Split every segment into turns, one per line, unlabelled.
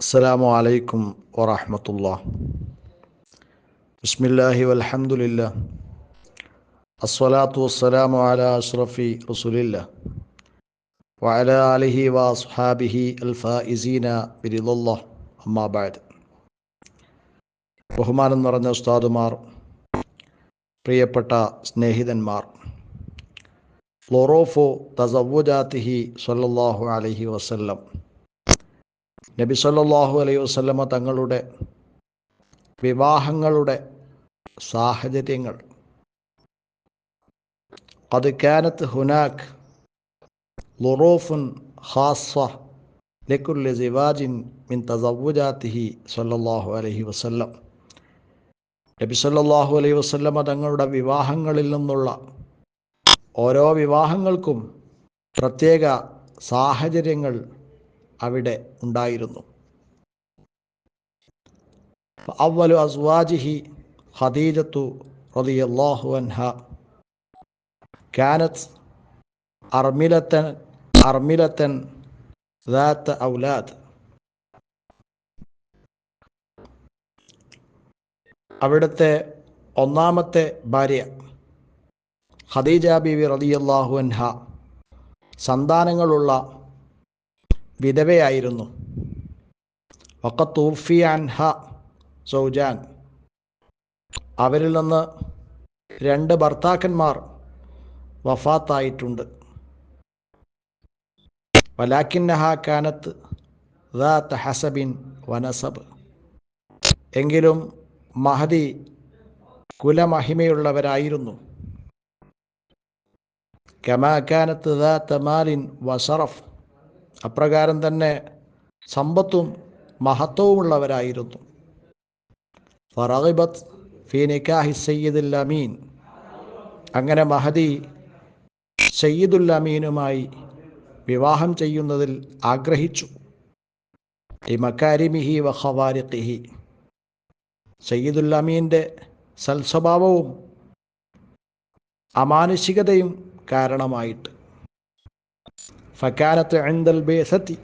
السلام عليكم ورحمة الله بسم الله والحمد لله الصلاة والسلام على أشرف رسول الله وعلى آله وأصحابه الفائزين برضا الله أما بعد ബഹുമാനം നിറഞ്ഞ ഉസ്താദുമാർ പ്രിയപ്പെട്ട സ്നേഹിതന്മാർ ഫ്ലോറോഫോ തസവുജാത്തിഹി സല്ലല്ലാഹു അലൈഹി വസല്ലം നബി സല്ലാഹു അലൈഹി വസ്ലമ തങ്ങളുടെ വിവാഹങ്ങളുടെ സാഹചര്യങ്ങൾ. അത് കാനത്ത് ഹുനാഖ് ലുറോഫുൻ ഹാസ്വ ലക്കുല്ല സിവാജിൻ മിൻ തസവുജാത്തിഹി സല്ലാഹു അലഹി വസ്ല്ലം. നബി സല്ലാഹു അലൈഹി വസ്ല്ലമ തങ്ങളുടെ വിവാഹങ്ങളിൽ നിന്നുള്ള ഓരോ വിവാഹങ്ങൾക്കും പ്രത്യേക സാഹചര്യങ്ങൾ അവിടെ ഉണ്ടായിരുന്നു അവലു അസ്വാജിഹി ഖദീജത്തു റളിയല്ലാഹു അൻഹ കാനത്ത് അർമിലത്തൻ അർമിലത്തൻ ذات ഔലാദ് അവിടുത്തെ ഒന്നാമത്തെ ഭാര്യ ഖദീജ ബീവി റളിയല്ലാഹു അൻഹ സന്താനങ്ങളുള്ള വിധവയായിരുന്നു. വക്കത്തൂർഫിയാൻ ഹ സൗജാൻ. അവരിൽ നിന്ന് രണ്ട് ഭർത്താക്കന്മാർ വഫാത്തായിട്ടുണ്ട്. വലാക്കിന്നഹ കാനത്ത് ഹസബിൻ വനസബ്. എങ്കിലും മഹദി കുലമഹിമയുള്ളവരായിരുന്നു. കമാ കാനത്ത് ദാത്ത് മാലിൻ വസറഫ് അപ്രകാരം തന്നെ സമ്പത്തും മഹത്വവുമുള്ളവരായിരുന്നു. ഫറഹിബത്ത് ഫി നിക്കാഹി സയ്യിദുൽ അമീൻ. അങ്ങനെ മഹദി സയ്യിദുൽ അമീനുമായി വിവാഹം ചെയ്യുന്നതിൽ ആഗ്രഹിച്ചു. ഈ മക്കാരിമിഹി വ ഖവാരിഖിഹി. സയ്യിദുൽ അമീന്റെ സൽസ്വഭാവവും അമാനുഷികതയും കാരണമായിട്ട്. ഫക്കാനത്ത് എന്തൽ ബേസത്തി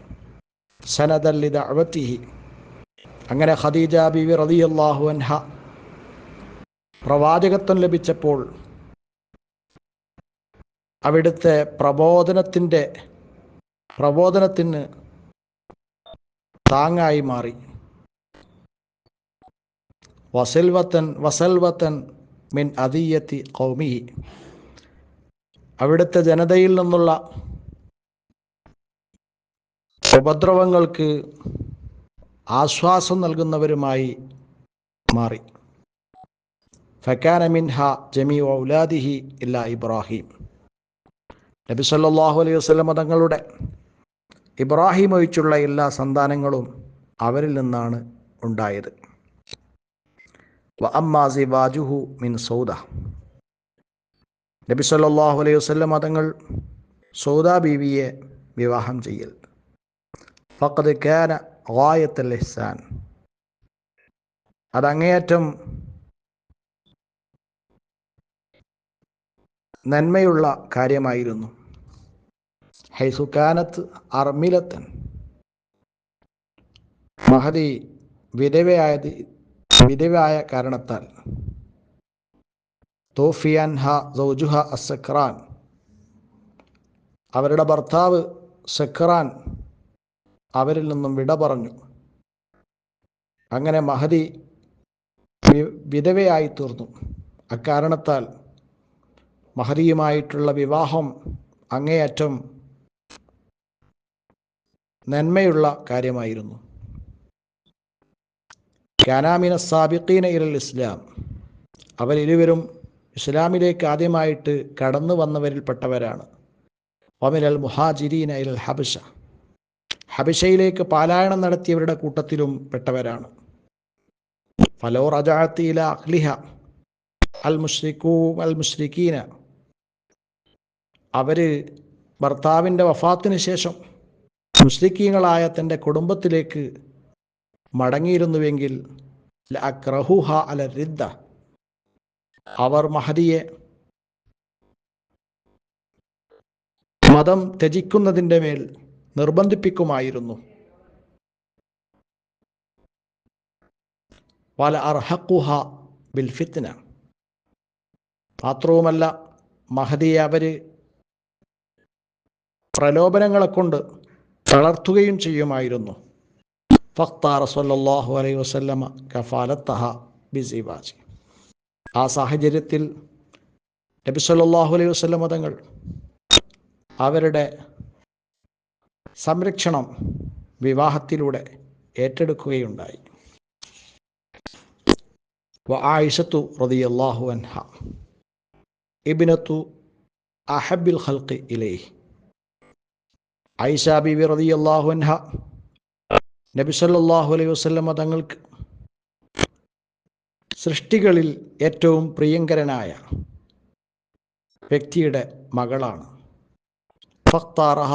സനദല്ലി ദഅവത്തിഹി അങ്ങനെ ഖദീജ ബിവി റളിയല്ലാഹു അൻഹ പ്രവാചകത്വം ലഭിച്ചപ്പോൾ അവിടുത്തെ പ്രബോധനത്തിന്റെ പ്രബോധനത്തിന് താങ്ങായി മാറി. വസൽവത്തൻ വസൽവത്തൻ മിൻ അദിയത്തി കൗമിഹി അവിടുത്തെ ജനതയിൽ നിന്നുള്ള ഉപദ്രവങ്ങൾക്ക് ആശ്വാസം നൽകുന്നവരുമായി മാറി. ഫക്കാന മിൻഹ ജമി ഔലാദിഹി ഇല്ല ഇബ്രാഹിം. നബി സല്ലാഹു അലൈഹി വസല്ലമ തങ്ങളുടെ ഇബ്രാഹിം ഒഴിച്ചുള്ള എല്ലാ സന്താനങ്ങളും അവരിൽ നിന്നാണ് ഉണ്ടായത്. വ അമ്മാ സിവാജുഹു മിൻ സൗദ. നബി സല്ലല്ലാഹു അലൈഹി വസല്ലമ തങ്ങൾ സൗദ ബീവിയെ വിവാഹം ചെയ്യൽ. ഫഖദ് കാന ഗായത്തൽ ഇഹ്സാൻ. അതങ്ങേയറ്റം നന്മയുള്ള കാര്യമായിരുന്നു. ഹൈസുക്കാനത്ത് അർമിലത്തൻ. മഹദി വിധവയായത് വിധവയായ കാരണത്താൽ. തോഫിയൻഹ സൗജുഹ അസക്രാൻ അവരുടെ ഭർത്താവ് സക്രാൻ അവരിൽ നിന്നും വിട പറഞ്ഞു. അങ്ങനെ മഹതി വിധവയായി തീർന്നു. അക്കാരണത്താൽ മഹതിയുമായിട്ടുള്ള വിവാഹം അങ്ങേയറ്റം നന്മയുള്ള കാര്യമായിരുന്നു. കാനാമിന സാബിഖീന ഇരൽ ഇസ്ലാം. അവരിരുവരും ഇസ്ലാമിലേക്ക് ആദ്യമായിട്ട് കടന്നു വന്നവരിൽപ്പെട്ടവരാണ് ഒമിനൽ മുഹാജിരീന ഇരൽ ഹബിഷ ഹബിഷയിലേക്ക് പാലായനം നടത്തിയവരുടെ കൂട്ടത്തിലും പെട്ടവരാണ്. ഫലോ റജാത്തിയില അഹ്ലിഹ അൽ മുഷ്രിഖൂ അൽ മുഷ്രിഖീന അവർ ഭർത്താവിന്റെ വഫാത്തിന് ശേഷം മുസ്ലിക്കീങ്ങളായ തന്റെ കുടുംബത്തിലേക്ക് മടങ്ങിയിരുന്നുവെങ്കിൽ അക്രഹുഹ അല റിദ്ദ. അവർ മഹദിയെ മതം ത്യജിക്കുന്നതിന്റെ മേൽ നിർബന്ധിപ്പിക്കുമായിരുന്നു. വല അർഹക്കുഹ ബിൽഫിത്തിന മാത്രവുമല്ല മഹദിയെ അവർ പ്രലോഭനങ്ങളെ കൊണ്ട് തളർത്തുകയും ചെയ്യുമായിരുന്നു. ഫക്താർ സല്ലാഹു അലൈ വസല്ലമ കഫാലത്തഹ ബിസിബാജി ആ സാഹചര്യത്തിൽ നബി സല്ലല്ലാഹു അലൈഹി വസല്ലമ തങ്ങൾ അവരുടെ സംരക്ഷണം വിവാഹത്തിലൂടെ ഏറ്റെടുക്കുകയുണ്ടായി. ആയിഷത്തു റളിയല്ലാഹു അൻഹ. ഇബിനത്തു അഹബിൽ ഹൽക്ക് ഇലൈഹി. ഐഷ ബിബി റളിയല്ലാഹു അൻഹ. നബി സല്ലല്ലാഹു അലൈഹി വസ്ലമ തങ്ങൾക്ക് സൃഷ്ടികളിൽ ഏറ്റവും പ്രിയങ്കരനായ വ്യക്തിയുടെ മകളാണ്. ഫക്താറഹ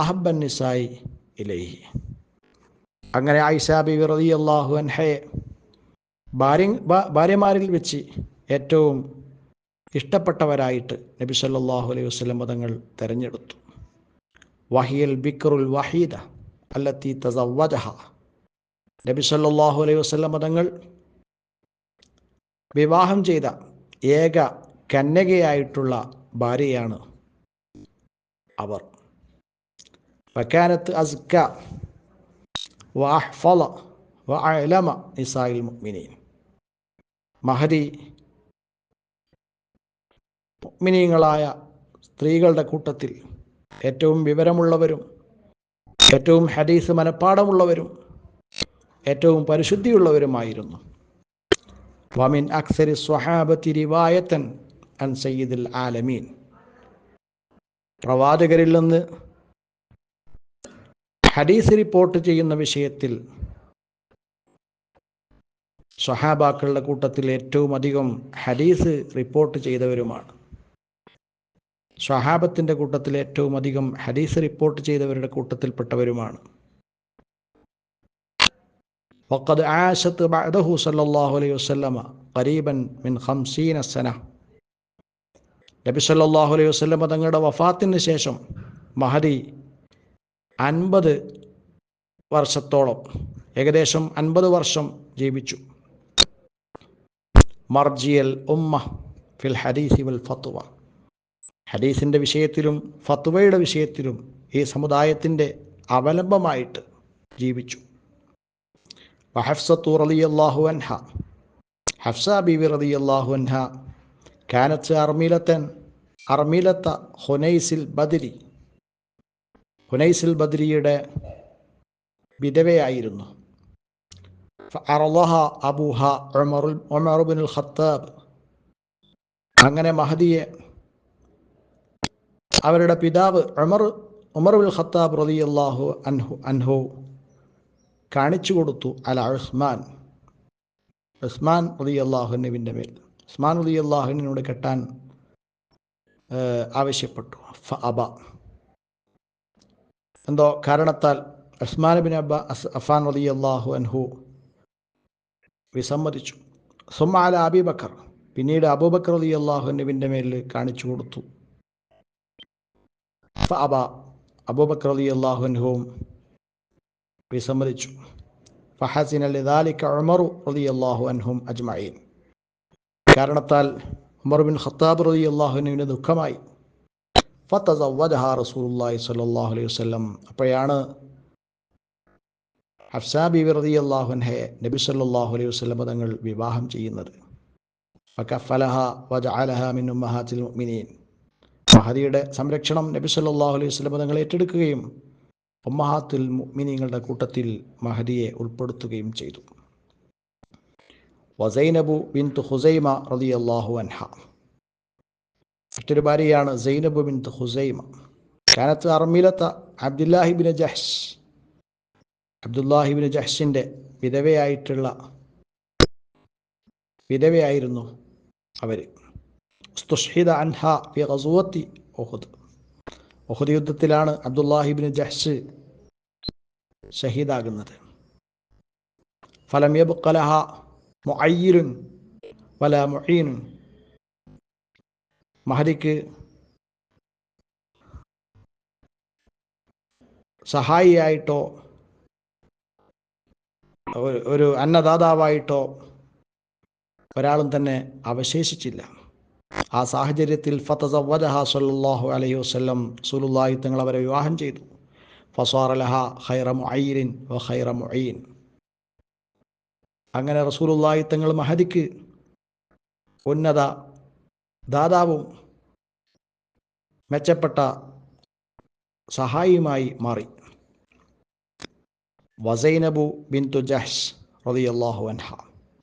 അഹബൻ നിസായി ഇലൈഹി. അങ്ങനെ ആയിഷ വിറതി അള്ളാഹു അൻഹയെ ഭാര്യ ഭാര്യമാരിൽ വെച്ച് ഏറ്റവും ഇഷ്ടപ്പെട്ടവരായിട്ട് നബി സല്ലാഹു അലൈഹി വസ്ലം മതങ്ങൾ തിരഞ്ഞെടുത്തു. വഹിയൽ ബിക്റുൽ വഹീദ അല്ലത്തി തസവജഹ നബി സല്ലാഹു അലൈഹി വസ്ലം മതങ്ങൾ വിവാഹം ചെയ്ത ഏക കന്യകയായിട്ടുള്ള ഭാര്യയാണ് അവർ. വക്കാനത്ത് അസ്ക വഅഹ്ഫള വഅലമ നിസായിൽ മുഅ്മിനീൻ മഹദി മുഅ്മിനീങ്ങളായ സ്ത്രീകളുടെ കൂട്ടത്തിൽ ഏറ്റവും വിവരമുള്ളവരും ഏറ്റവും ഹദീസ് മനഃപ്പാടമുള്ളവരും ഏറ്റവും പരിശുദ്ധിയുള്ളവരുമായിരുന്നു. വമിൻ അക്സരി സ്വഹാബത്തി റിവായത്തൻ അൻ സയ്യിദുൽ ആലമീൻ. പ്രവാചകരിൽ നിന്ന് ഹദീസ് റിപ്പോർട്ട് ചെയ്യുന്ന വിഷയത്തിൽ സ്വഹാബാക്കളുടെ കൂട്ടത്തിൽ ഏറ്റവും അധികം ഹദീസ് റിപ്പോർട്ട് ചെയ്തവരുമാണ് സ്വഹാബത്തിൻ്റെ കൂട്ടത്തിൽ ഏറ്റവും അധികം ഹദീസ് റിപ്പോർട്ട് ചെയ്തവരുടെ കൂട്ടത്തിൽപ്പെട്ടവരുമാണ് وقد عاشت بعده صلى الله عليه وسلم قريبا من خمسين سنة നബി സല്ലല്ലാഹു അലൈഹി വസല്ലം തങ്ങളുടെ വഫാത്തിന് ശേഷം മഹദി അൻപത് വർഷത്തോളം ഏകദേശം അൻപത് വർഷം ജീവിച്ചു. മർജിയൽ ഉമ്മ ഫിൽ ഹദീസി വൽ ഫത്വ. ഹദീസിന്റെ വിഷയത്തിലും ഫത്തുവയുടെ വിഷയത്തിലും ഈ സമുദായത്തിന്റെ അവലംബമായിട്ട് ജീവിച്ചു. വഹഫ്സത്തു അള്ളാഹു അൻഹ. ഹഫ്സ ബീവി അള്ളാഹു അൻഹ. കാനത്ത് അർമീലത്തൻ അർമീലത്ത ഹുനൈസിൽ ബദരി. ഹുനൈസിൽ ബദ്രിയുടെ വിധവയായിരുന്നു. അറലഹ അബൂഹ ഉമറുൽ ഉമറുബിനുൽ ഖത്താബ്. അങ്ങനെ മഹദിയെ അവരുടെ പിതാവ് ഉമർ ഉമറുൽ ഖത്താബ് അള്ളാഹു അൻഹു അൻഹു കാണിച്ചു കൊടുത്തു അല ഉസ്മാൻ. ഉസ്മാൻ റതി അള്ളാഹുനുവിന്റെ മേൽ. ഉസ്മാൻ റതി അള്ളാഹുവിനോട് കെട്ടാൻ ആവശ്യപ്പെട്ടു. ഫ അബ. എന്തോ കാരണത്താൽ ഉസ്മാൻ ബിൻ അബ്ബ അഫാൻ അലി അള്ളാഹു അൻഹു വിസമ്മതിച്ചു. സുമാല അബിബക്കർ പിന്നീട് അബൂബക്കർ റതി അള്ളാഹുനുവിന്റെ മേലിൽ കാണിച്ചു കൊടുത്തു. അബ അബൂബക്കർ അലി അള്ളാഹു അൻഹുവും വിസമ്മതിച്ചു. ഫഹസിൻ അലിദാലിക്ക ഉമറു റതി അള്ളാഹു അൻഹും അജ്മഈൻ. കാരണത്താൽ ഉമർ ബിൻ ഖത്താബ് റതി അള്ളാഹുനുവിന് ദുഃഖമായി. ഫത്തസവ്വജഹ റസൂലുള്ളാഹി സ്വല്ലല്ലാഹു അലൈഹി വസല്ലം. അപ്പോഴാണ് ഹഫ്സാ ബിബി റതി അള്ളാഹുൻഹയെ നബി സല്ലാഹു അലൈഹി വസ്ലം തങ്ങൾ വിവാഹം ചെയ്യുന്നത്. ഫകഫലഹ വജഅലഹ മിൻ ഉമ്മഹാത്തിൽ മുഅ്മിനീൻ. മഹദിയുടെ സംരക്ഷണം നബി സല്ലാഹു അലൈഹി വസ്ലം തങ്ങൾ ഏറ്റെടുക്കുകയും ഉമ്മഹാത്തുൽ മുഅ്മിനീങ്ങളുടെ കൂട്ടത്തിൽ മഹദിയെ ഉൾപ്പെടുത്തുകയും ചെയ്തു. വസൈനബു ബിൻത്ത് ഹുസൈമ അള്ളാഹു അൻഹ. മറ്റൊരു ഭാര്യയാണ് സൈനബു ബിൻ ഹുസൈമ. കാനത്ത് അർമിലത്ത അബ്ദുല്ലാഹിബിൻ ജഹ്ഷ്. അബ്ദുല്ലാഹിബിൻ ജഹ്ഷിന്റെ വിധവയായിട്ടുള്ള വിധവയായിരുന്നു അവർ സ്തുഷിദ അൻഹ ഫി ഗസുവത്തി ഒഹുദ് ഒഹുദ് യുദ്ധത്തിലാണ് അബ്ദുല്ലാഹിബിൻ ജഹ്ഷ് ഷഹീദാകുന്നത്. ഫലം യബ്ഖലഹ മുഅയ്യിലുൻ വല മുഈനുൻ. മഹദിക്ക് സഹായിയായിട്ടോ ഒരു- അന്നദാതാവായിട്ടോ ഒരാളും തന്നെ അവശേഷിച്ചില്ല. ആ സാഹചര്യത്തിൽ ഫതസവദഹ സല്ലല്ലാഹു അലൈഹി വസല്ലം സുലുല്ലാഹി തങ്ങൾ അവരെ വിവാഹം ചെയ്തു. ഫസാറലഹ ഖൈറ മുഅയ്യിൻ വ ഖൈറ മുഅയ്യിൻ അങ്ങനെ റസൂലുള്ളാഹി തങ്ങൾ മഹദിക്ക് ഉന്നത ദാതാവും മെച്ചപ്പെട്ട സഹായിയുമായി മാറി. വസൈനബു ബിന്തു ജഹ്ഷ് റളിയല്ലാഹു അൻഹ.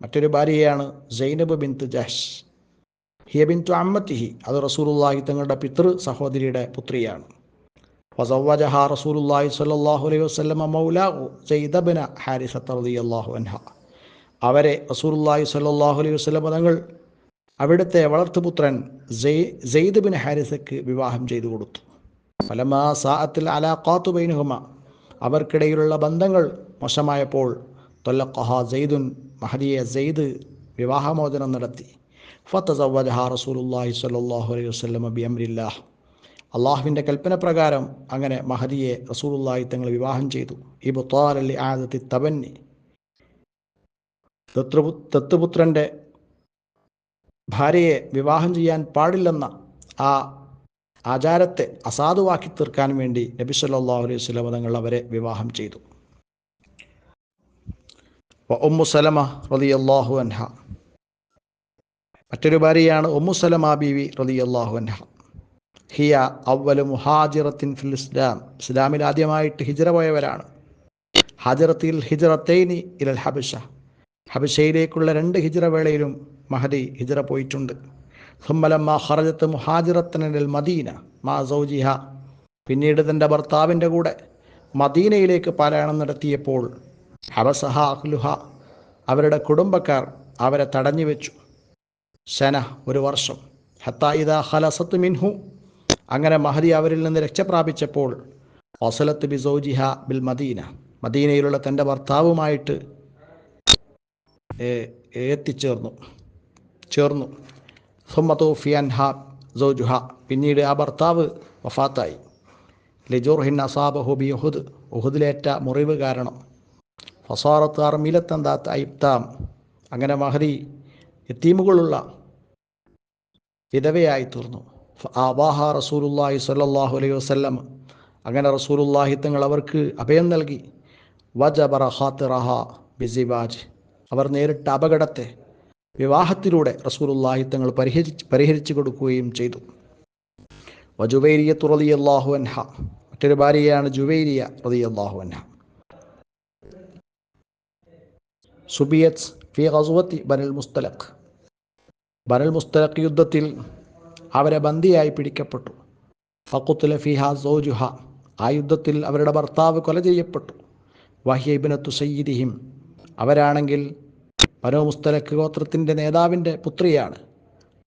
മറ്റൊരു ഭാര്യയാണ് സൈനബ് ബിന്തു ജഹ്സ് ഹിയ ബിന്തു അമ്മത്തിഹി. അത് റസൂലുല്ലാഹി തങ്ങളുടെ പിതൃ സഹോദരിയുടെ പുത്രിയാണ്. വസവജഹ റസൂലുല്ലാഹി സ്വല്ലല്ലാഹു അലൈഹി വസല്ലമ മൗലാഹു സൈദബ്ന ബിന ഹാരിസത്ത് റളിയല്ലാഹു അൻഹ. അവരെ റസൂലുല്ലാഹി സ്വല്ലല്ലാഹു അലൈഹി വസല്ലമ തങ്ങൾ അവിടുത്തെ വളർത്തുപുത്രൻ ജെയ്ദ് ബിൻ ഹാരിസക്ക് വിവാഹം ചെയ്തു കൊടുത്തു. ഫലമാ സാഅത്തിൽ അലാഖാത്തു കാത്തുബൈനുഹുമ അവർക്കിടയിലുള്ള ബന്ധങ്ങൾ മോശമായപ്പോൾ തൊല്ലഖഹ ജെയ്ദുൻ മഹദിയെ ജെയ്ദ് വിവാഹമോചനം നടത്തി. ഫത്തസവജഹ റസൂലുള്ളാഹി സ്വല്ലല്ലാഹു അലൈഹി വസ്ലം ബി അംരില്ലാഹ് അള്ളാഹുവിന്റെ കൽപ്പന പ്രകാരം അങ്ങനെ മഹദിയെ റസൂലുള്ളാഹി തങ്ങൾ വിവാഹം ചെയ്തു. ഇബുത്താലി ആദത്തി തബന്നി. ദത്തുപു ദത്തുപുത്രന്റെ ഭാര്യയെ വിവാഹം ചെയ്യാൻ പാടില്ലെന്ന ആ ആചാരത്തെ അസാധുവാക്കി തീർക്കാൻ വേണ്ടി നബി സല്ലല്ലാഹു അലൈഹി വസല്ലം തങ്ങൾ അവരെ വിവാഹം ചെയ്തു. ഉമ്മു സലമ റളിയല്ലാഹു അൻഹ. മറ്റൊരു ഭാര്യയാണ് ഉമ്മു സലമ ബീവി റളിയല്ലാഹു അൻഹ. ഹിയ അവ്വലു മുഹാജിറത്തിൻ ഫിൽ ഇസ്ലാം. ഇസ്ലാമിൽ ആദ്യമായിട്ട് ഹിജറ പോയവരാണ്. ഹാജിറത്തിൽ ഹിജറത്തേനി ഇലൽ ഹബഷ. ഹബഷയിലേക്കുള്ള രണ്ട് ഹിജറ വേളയിലും മഹദി ഹിജറ പോയിട്ടുണ്ട്. സുമ്മലമ്മ ഹറജത്ത് മുഹാജിറത്തനിൽ മദീന മാ സൗജിഹ. പിന്നീട് തന്റെ ഭർത്താവിന്റെ കൂടെ മദീനയിലേക്ക് പാരായണം നടത്തിയപ്പോൾ ഹബസഹ അഹ്ലുഹ അവരുടെ കുടുംബക്കാർ അവരെ തടഞ്ഞു വെച്ചു. ശന ഒരു വർഷം. ഹത്ത ഇദ ഹലസത്ത് മിൻഹു. അങ്ങനെ മഹദി അവരിൽ നിന്ന് രക്ഷ പ്രാപിച്ചപ്പോൾ വസലത്ത് ബി സൗജിഹ ബിൽ മദീന. മദീനയിലുള്ള തന്റെ ഭർത്താവുമായിട്ട് എത്തിച്ചേർന്നു. ചേർന്നു. സുമ്മത്തോഫിയൻ ഹാ സൗജുഹ. പിന്നീട് ആ ഭർത്താവ് വഫാത്തായി. ലിജോർഹിൻ അസാബഹു ബി ഉഹുദ് ഉഹുദിലേറ്റ മുറിവ് കാരണം. ഫസാറത്ത് അർമിലത്തന്താത്ത് ഐബ്താം അങ്ങനെ മഹദി എത്തീമുകളുള്ള വിധവയായി തീർന്നു. ആവാഹ റസൂലുല്ലാഹി സ്വല്ലല്ലാഹു അലൈഹി വസല്ലം. അങ്ങനെ റസൂലുല്ലാഹി തങ്ങൾ അവർക്ക് അഭയം നൽകി. വജബറ ഖാത്തിറഹ ബിസിവാജ്. അവർ നേരിട്ട അപകടത്തെ വിവാഹത്തിലൂടെ റസൂലുല്ലാഹി തങ്ങൾ പരിഹരിച്ച് പരിഹരിച്ചു കൊടുക്കുകയും ചെയ്തു. വജുവൈരിയ തുറലിയല്ലാഹു അൻഹ. മറ്റൊരു ഭാര്യയാണ് ജുവൈരിയ റളിയല്ലാഹു അൻഹ. സുബിയത്ത് ഫി ഹസുവത്തി ബനൽ മുസ്തലഖ്. ബനൽ മുസ്തലഖ് യുദ്ധത്തിൽ അവരെ ബന്ദിയായി പിടിക്കപ്പെട്ടു. ഫക്കുത്തുല ഫിഹ സോജുഹ. ആ യുദ്ധത്തിൽ അവരുടെ ഭർത്താവ് കൊല ചെയ്യപ്പെട്ടു. വഹ്യബിനത്തു സയ്യിദിഹിം. അവരാണെങ്കിൽ ബനോ മുസ്തലഖ് ഗോത്രത്തിന്റെ നേതാവിന്റെ പുത്രിയാണ്.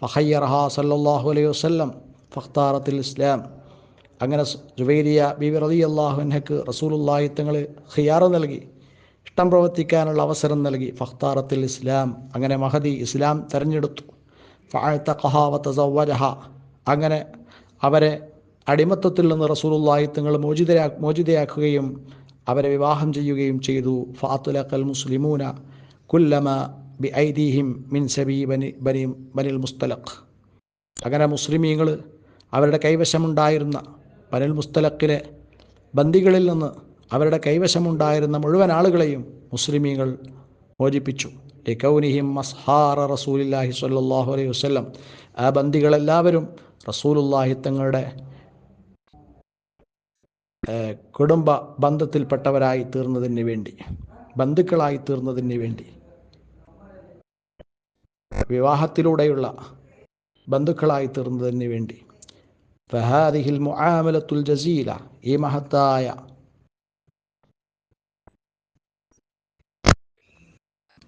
ഫഹയ്യറഹ സല്ലാഹു അലൈഹി വസല്ലം ഫഖ്താറത്തിൽ ഇസ്ലാം. അങ്ങനെ ജുവൈരിയ ബിബി റതി അള്ളാഹുനക്ക് റസൂലുല്ലാഹി തങ്ങൾ ഖിയാറ് നൽകി ഇഷ്ടം പ്രവർത്തിക്കാനുള്ള അവസരം നൽകി ഫഖ്താറത്തിൽ ഇസ്ലാം. അങ്ങനെ മഹദി ഇസ്ലാം തെരഞ്ഞെടുത്തു. ഫഅത്തഖഹാവത്തസവ്വജഹ അങ്ങനെ അവരെ അടിമത്തത്തിൽ നിന്ന് റസൂലുള്ളാഹി തങ്ങൾ മോചിതരാ മോചിതയാക്കുകയും അവരെ വിവാഹം ചെയ്യുകയും ചെയ്തു. ഫാത്തുലഖൽ മുസ്ലിമൂന കുല്ലമ ബി ഐദീഹിം മിൻ സബി ബനി ബനി ബനിൽ മുസ്തലഖ്. അങ്ങനെ മുസ്ലിമീങ്ങൾ അവരുടെ കൈവശമുണ്ടായിരുന്ന ബനിൽ മുസ്തലഖിലെ ബന്ദികളിൽ നിന്ന് അവരുടെ കൈവശമുണ്ടായിരുന്ന മുഴുവൻ ആളുകളെയും മുസ്ലിമീങ്ങൾ മോചിപ്പിച്ചു. ലിക്കൗനിഹിം മസ്ഹാറ റസൂലില്ലാഹി സ്വല്ലല്ലാഹു അലൈഹി വസ്ലം ആ ബന്ദികളെല്ലാവരും റസൂലുല്ലാഹി തങ്ങളുടെ കുടുംബ ബന്ധത്തിൽപ്പെട്ടവരായി തീർന്നതിന് വേണ്ടി ബന്ധുക്കളായി തീർന്നതിന് വേണ്ടി വിവാഹത്തിലൂടെയുള്ള ബന്ധുക്കളായി തീർന്നതിന് വേണ്ടി. ഫഹാദിഹിൽ മുആമലത്തുൽ ജസീല ഈ മഹത്തായ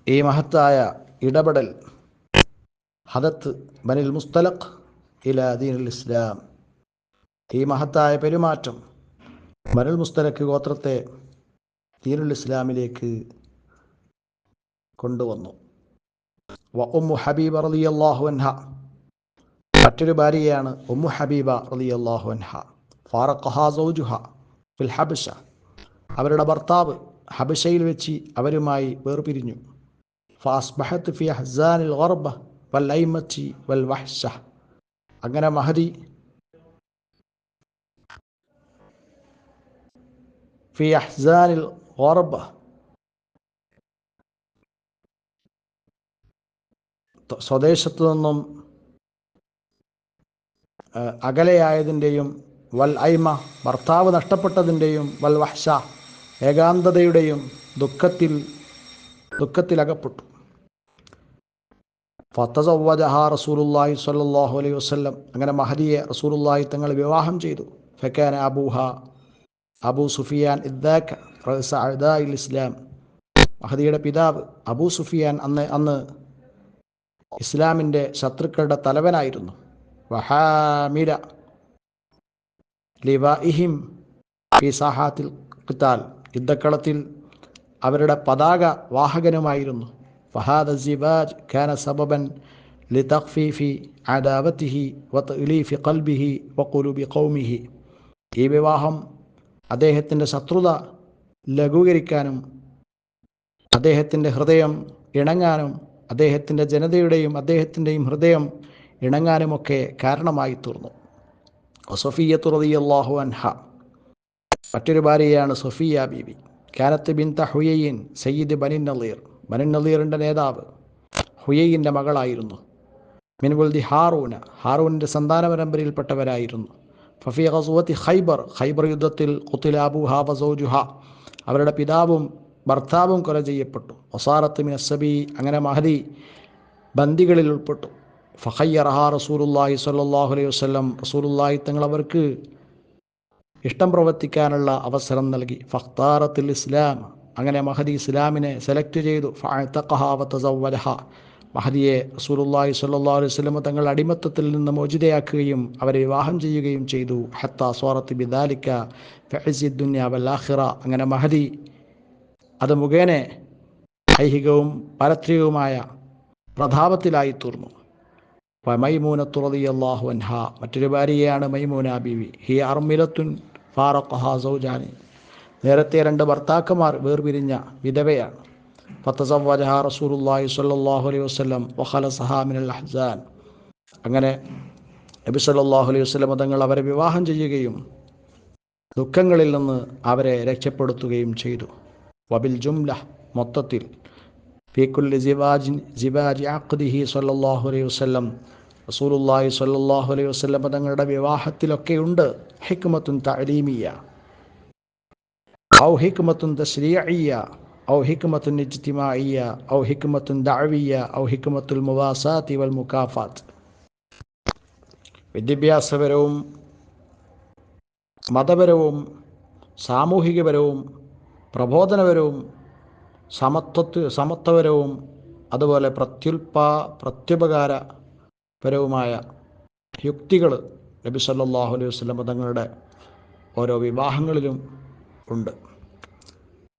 ഈ മഹത്തായ ഇടപെടൽ ഹദത്ത് ബനിൽ മുസ്തലഖ് ഇല ദീനുൽ ഇസ്ലാം. ഈ മഹത്തായ പെരുമാറ്റം ബനുൽ മുസ്തലക്ക് ഗോത്രത്തെ ദീനുൽ ഇസ്ലാമിലേക്ക് കൊണ്ടുവന്നു. ഉമ്മു ഹബീബ റളിയല്ലാഹു അൻഹ. മറ്റൊരു ഭാര്യയാണ് ഉമ്മു ഹബീബ റളിയല്ലാഹു അൻഹ. ഫാറഖഹ ഫിൽ അവരുടെ ഭർത്താവ് ഹബിഷയിൽ വെച്ച് അവരുമായി വേർപിരിഞ്ഞു. ഫാസ്ബഹത്ത് ഹസാനിൽ വൽ വൽ അങ്ങനെ മഹദി ഫി أحزان الغربة. സ്വദേശത്തു നിന്നും അകലെയായതിന്റെയും വൽ ഐമ ഭർത്താവ് നഷ്ടപ്പെട്ടതിന്റെയും വൽ വഹ്ഷ ഏകാന്തതയുടെയും ദുഃഖത്തിൽ ദുഃഖത്തിലകപ്പെട്ടു. ഫത്തസവ്വജഹ റസൂലുല്ലാഹി സ്വല്ലാഹു അലൈഹി വസ്ലം അങ്ങനെ മഹദിയെ റസൂലുല്ലാഹി തങ്ങൾ വിവാഹം ചെയ്തു. ഫെക്കാൻ അബൂഹ അബൂ സുഫിയാൻ ഇദ്ദാഖ് റഅസ അഅദാഇൽ ഇസ്ലാം മഹദിയുടെ പിതാവ് അബൂ സുഫിയാൻ അന്ന് അന്ന് ഇസ്ലാമിന്റെ ശത്രുക്കളുടെ തലവനായിരുന്നു. വഹാമിര ലിവാഇഹിം ഫി സാഹാത്തിൽ കിത്താൽ യുദ്ധക്കളത്തിൽ അവരുടെ പതാക വാഹകനുമായിരുന്നു. ഫഹാദ് സിബാജ് ഖാന സബബൻ ലിതഖ്ഫീഫി അദാവത്തിഹി വത്ത് ഇലീഫി കൽബിഹി വക്കുലുബി കൗമിഹി ഈ വിവാഹം അദ്ദേഹത്തിന്റെ ശത്രുത ലഘൂകരിക്കാനും അദ്ദേഹത്തിന്റെ ഹൃദയം ഇണങ്ങാനും അദ്ദേഹത്തിന്റെ ജനതയുടെയും അദ്ദേഹത്തിന്റെയും ഹൃദയം ഇണങ്ങാനുമൊക്കെ കാരണമായി തീർന്നു സൊഫിയത്ത് റളിയല്ലാഹു അൻഹ. മറ്റൊരു ഭാര്യയാണ് സൊഫിയ ബീവി. കാനത്ത് ബിൻ ത ഹുയയിൻ സയ്യിദ് ബനിൻ നളീർ. ബനിൻ നളീറിന്റെ നേതാവ് ഹുയയിന്റെ മകളായിരുന്നു. മിൻവുൽദി ഹാറൂന. ഹാറൂനിന്റെ സന്താന പരമ്പരയിൽപ്പെട്ടവരായിരുന്നു. ഫഫി ഖസുവത്തി ഖൈബർ ഖൈബർ യുദ്ധത്തിൽ ഖുത്തിലാബു ഹാബസോജുഹ അവരുടെ പിതാവും ഭർത്താവും കൊല ചെയ്യപ്പെട്ടു. ഒസാറത്ത് മിനസബി അങ്ങനെ മഹദി ബന്ദികളിൽ ഉൾപ്പെട്ടു. ഫഹയ്യറഹ റസൂലുല്ലാഹി സ്വല്ലല്ലാഹു അലൈഹി വസല്ലം റസൂലുല്ലാഹി തങ്ങൾ അവർക്ക് ഇഷ്ടം പ്രവർത്തിക്കാനുള്ള അവസരം നൽകി. ഫഖ്താറത്തുൽ ഇസ്ലാം അങ്ങനെ മഹദി ഇസ്ലാമിനെ സെലക്ട് ചെയ്തു. ഫഅതഖഹാവത്തസവ്വലഹ മഹദിയെ റസൂലുല്ലാഹി സ്വല്ലല്ലാഹു അലൈഹി വസല്ലം തങ്ങൾ അടിമത്തത്തിൽ നിന്ന് മോചിതയാക്കുകയും അവരെ വിവാഹം ചെയ്യുകയും ചെയ്തു. ഹത്ത സ്വാറത്ത് ബിദാലിക്ക ഫഇസി ദുനിയ വൽ ആഖിറ. അങ്ങനെ മഹദി അത് മുഖേന ഐഹികവും പാരത്രികവുമായ പ്രതാപത്തിലായി തീർന്നു. മൈമൂന തുറതിയല്ലാഹു അൻഹ. മറ്റൊരു ഭാര്യയാണ് മൈമൂന ബിവി. ഹി അർമിലത്തുൻ ഫാറഖഹ സൗജാനി. നേരത്തെ രണ്ട് ഭർത്താക്കന്മാർ വേർപിരിഞ്ഞ വിധവയാണ്. ഫത്തസവ്വജഹ റസൂലുള്ളാഹി സ്വല്ലല്ലാഹു അലൈഹി വസല്ലം വഖലസഹ സഹാമിൻ അഹ്സാൻ. അങ്ങനെ നബി സല്ലല്ലാഹു അലൈഹി വസല്ലം തങ്ങൾ അവരെ വിവാഹം ചെയ്യുകയും ദുഃഖങ്ങളിൽ നിന്ന് അവരെ രക്ഷപ്പെടുത്തുകയും ചെയ്തു. വബിൽ ജുംല മൊത്തത്തിൽ ഫീക്കുല്ലി ജിവാജിൻ ജിവാജി അഖ്ദിഹി സ്വല്ലല്ലാഹു അലൈഹി വസല്ലം റസൂലുള്ളാഹി സ്വല്ലല്ലാഹു അലൈഹി വസല്ലം തങ്ങളുടെ വിവാഹത്തിലൊക്കെയുണ്ട് ഹിക്മത്തുൻ തഅലീമിയ ഔ ഹിക്മത്തുൻ തശ്രീഇയ ഔ ഹിക്മത്തുൻ ഇജ്തിമാഇയ ഔ ഹിക്മത്തുൻ ദഅവിയ ഔ ഹിക്മത്തുൽ മുവാസാത്തി വൽ മുകാഫാത്ത് വിദ്യാഭ്യാസപരവും മതപരവും സാമൂഹികപരവും പ്രബോധനപരവും സമത്വത്ത് സമത്വപരവും അതുപോലെ പ്രത്യുൽപാ പ്രത്യുപകാരപരവുമായ യുക്തികൾ നബി സല്ലല്ലാഹു അലൈഹി വസ്ലം തങ്ങളുടെ ഓരോ വിവാഹങ്ങളിലും ഉണ്ട്.